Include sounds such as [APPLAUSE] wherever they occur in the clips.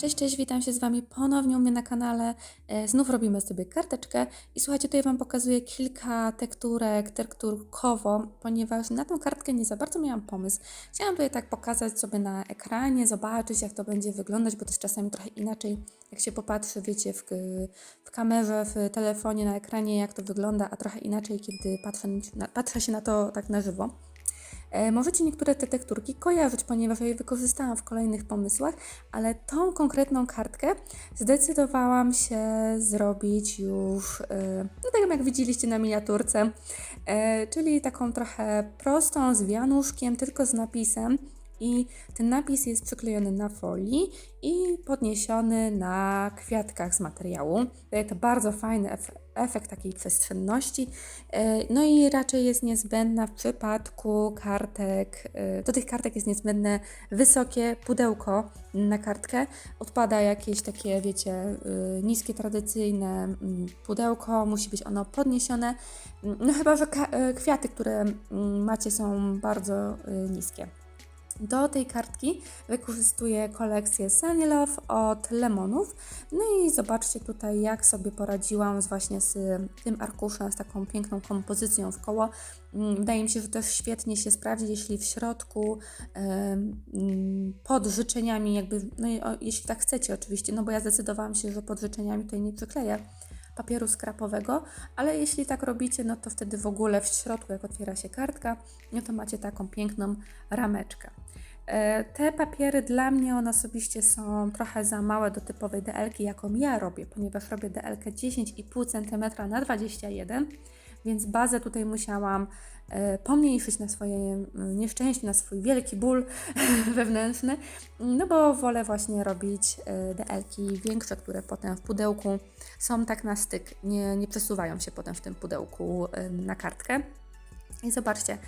Cześć, cześć, witam się z Wami ponownie u mnie na kanale. E, Znów robimy sobie karteczkę i słuchajcie, tutaj Wam pokazuję kilka tekturek, tekturkowo, ponieważ na tą kartkę nie za bardzo miałam pomysł. Chciałam tutaj tak pokazać sobie na ekranie, zobaczyć jak to będzie wyglądać, bo też czasami trochę inaczej, jak się popatrzy, wiecie, w, w kamerze, w telefonie, na ekranie, jak to wygląda, a trochę inaczej, kiedy patrzę, patrzę się na to tak na żywo. E, Możecie niektóre te tekturki kojarzyć, ponieważ ja je wykorzystałam w kolejnych pomysłach, ale tą konkretną kartkę zdecydowałam się zrobić już, e, no tak jak widzieliście na miniaturce, e, czyli taką trochę prostą, z wianuszkiem, tylko z napisem. I ten napis jest przyklejony na folii i podniesiony na kwiatkach z materiału. Daje to bardzo fajny ef- efekt takiej przestrzenności. E, No i raczej jest niezbędna w przypadku kartek, e, do tych kartek jest niezbędne wysokie pudełko na kartkę. Odpada jakieś takie, wiecie, e, niskie, tradycyjne mm, pudełko, musi być ono podniesione. No chyba, że kwiaty, które mm, macie są bardzo niskie. Do tej kartki wykorzystuję kolekcję Sunny Love od Lemonów. No i zobaczcie tutaj, jak sobie poradziłam z właśnie z tym arkuszem, z taką piękną kompozycją w koło. Mm, Wydaje mi się, że też świetnie się sprawdzi, jeśli w środku mm, pod życzeniami jakby, no jeśli tak chcecie oczywiście, no bo ja zdecydowałam się, że pod życzeniami tutaj nie przykleję papieru skrapowego, ale jeśli tak robicie, no to wtedy w ogóle w środku, jak otwiera się kartka, no to macie taką piękną rameczkę. E, Te papiery dla mnie one osobiście są trochę za małe do typowej DL-ki, jaką ja robię, ponieważ robię DL-kę 10,5 cm na 21 więc bazę tutaj musiałam e, pomniejszyć na swoje mm, nieszczęście, na swój wielki ból [LAUGHS] wewnętrzny, no bo wolę właśnie robić e, DL-ki większe, które potem w pudełku są tak na styk, nie, nie przesuwają się potem w tym pudełku e, na kartkę. I zobaczcie,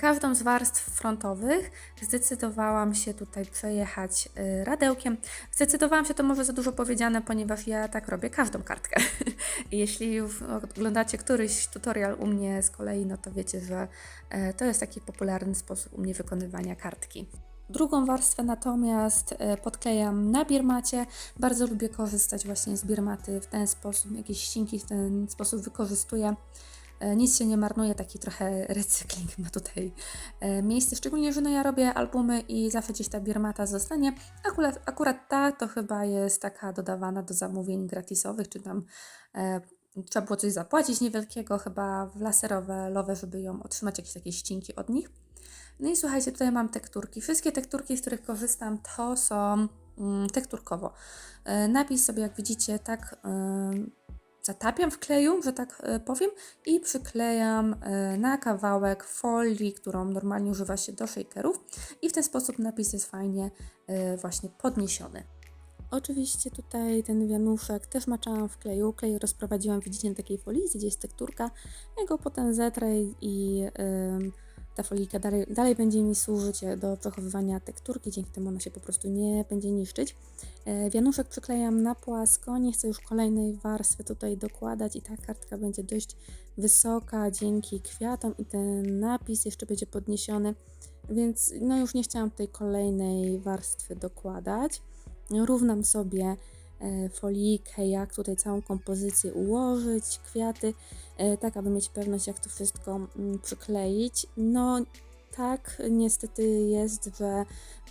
każdą z warstw frontowych zdecydowałam się tutaj przejechać y, radełkiem. Zdecydowałam się, to może za dużo powiedziane, ponieważ ja tak robię każdą kartkę. [LAUGHS] Jeśli już oglądacie któryś tutorial u mnie z kolei, no to wiecie, że e, to jest taki popularny sposób u mnie wykonywania kartki. Drugą warstwę natomiast e, podklejam na birmacie. Bardzo lubię korzystać właśnie z birmaty w ten sposób, jakieś ścinki w ten sposób wykorzystuję. E, Nic się nie marnuje, taki trochę [LAUGHS] recykling ma tutaj e, miejsce. Szczególnie, że no ja robię albumy i zawsze gdzieś ta birmata zostanie. Akurat, akurat ta to chyba jest taka dodawana do zamówień gratisowych, czy tam e, trzeba było coś zapłacić niewielkiego, chyba w laserowe lowe, żeby ją otrzymać, jakieś takie ścinki od nich. No i słuchajcie, tutaj mam tekturki. Wszystkie tekturki, z których korzystam, to są mm, tekturkowo. E, napis sobie, jak widzicie, tak zatapiam w kleju, że tak e, powiem, i przyklejam e, na kawałek folii, którą normalnie używa się do shakerów. I w ten sposób napis jest fajnie e, właśnie podniesiony. Oczywiście tutaj ten wianuszek też maczałam w kleju. Klej rozprowadziłam, widzicie, na takiej folii, gdzie jest tekturka. Ja go potem zetrę i ym, ta folika dalej, dalej będzie mi służyć e, do przechowywania tekturki, dzięki temu ona się po prostu nie będzie niszczyć. E, Wianuszek przyklejam na płasko, nie chcę już kolejnej warstwy tutaj dokładać i ta kartka będzie dość wysoka dzięki kwiatom i ten napis jeszcze będzie podniesiony, więc no już nie chciałam tej kolejnej warstwy dokładać. Równam sobie folijkę, jak tutaj całą kompozycję ułożyć, kwiaty, e, tak aby mieć pewność, jak to wszystko mm, przykleić. No tak, niestety jest, że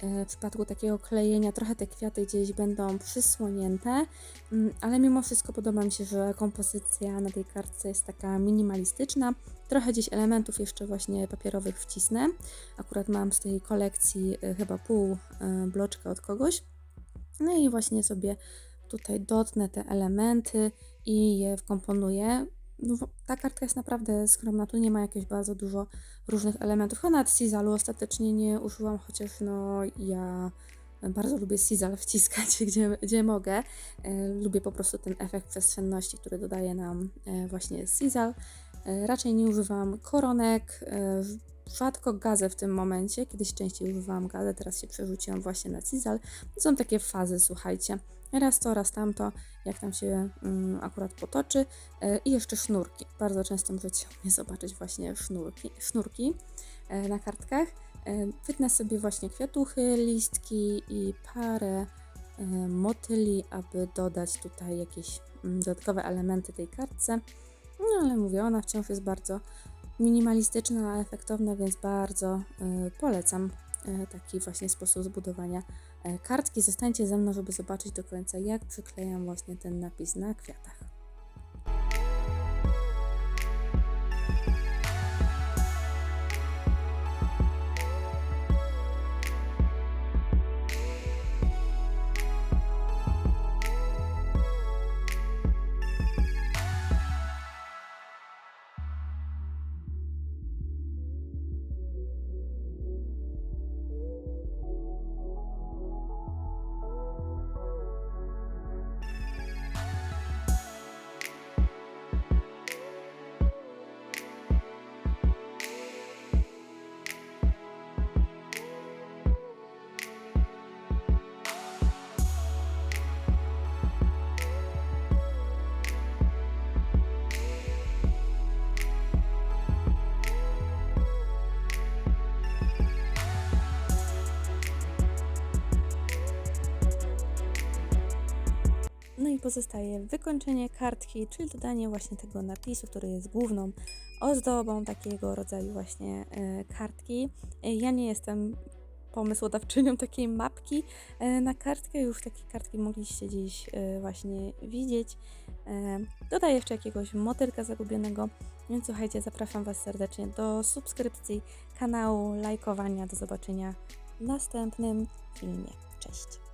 e, w przypadku takiego klejenia trochę te kwiaty gdzieś będą przysłonięte, mm, ale mimo wszystko podoba mi się, że kompozycja na tej kartce jest taka minimalistyczna. Trochę gdzieś elementów jeszcze właśnie papierowych wcisnę. Akurat mam z tej kolekcji e, chyba pół e, bloczka od kogoś. No i właśnie sobie tutaj dotnę te elementy i je wkomponuję. No, ta kartka jest naprawdę skromna, tu nie ma jakieś bardzo dużo różnych elementów. Chyba nawet Sizalu ostatecznie nie użyłam, chociaż no ja bardzo lubię Sizal [LAUGHS] wciskać, gdzie, gdzie mogę. E, lubię po prostu ten efekt przestrzenności, który dodaje nam e, właśnie Sizal. E, raczej nie używam koronek, rzadko gazę w tym momencie, kiedyś częściej używałam gazę, teraz się przerzuciłam właśnie na Sizal. To są takie fazy, słuchajcie. Raz to, raz tamto, jak tam się mm, akurat potoczy. E, I jeszcze sznurki. Bardzo często możecie mnie zobaczyć właśnie sznurki, sznurki e, na kartkach. E, Wytnę sobie właśnie kwiatuchy, listki i parę motyli, aby dodać tutaj jakieś mm, dodatkowe elementy tej kartce. No ale mówię, ona wciąż jest bardzo minimalistyczna, a efektowna, więc bardzo e, polecam e, taki właśnie sposób zbudowania e, kartki. Zostańcie ze mną, żeby zobaczyć do końca, jak przyklejam właśnie ten napis na kwiatach. Pozostaje wykończenie kartki, czyli dodanie właśnie tego napisu, który jest główną ozdobą takiego rodzaju właśnie e, kartki. E, Ja nie jestem pomysłodawczynią takiej mapki e, na kartkę, już takie kartki mogliście dziś właśnie widzieć. Dodaję jeszcze jakiegoś motylka zagubionego, więc słuchajcie, zapraszam Was serdecznie do subskrypcji kanału, lajkowania. Do zobaczenia w następnym filmie. Cześć!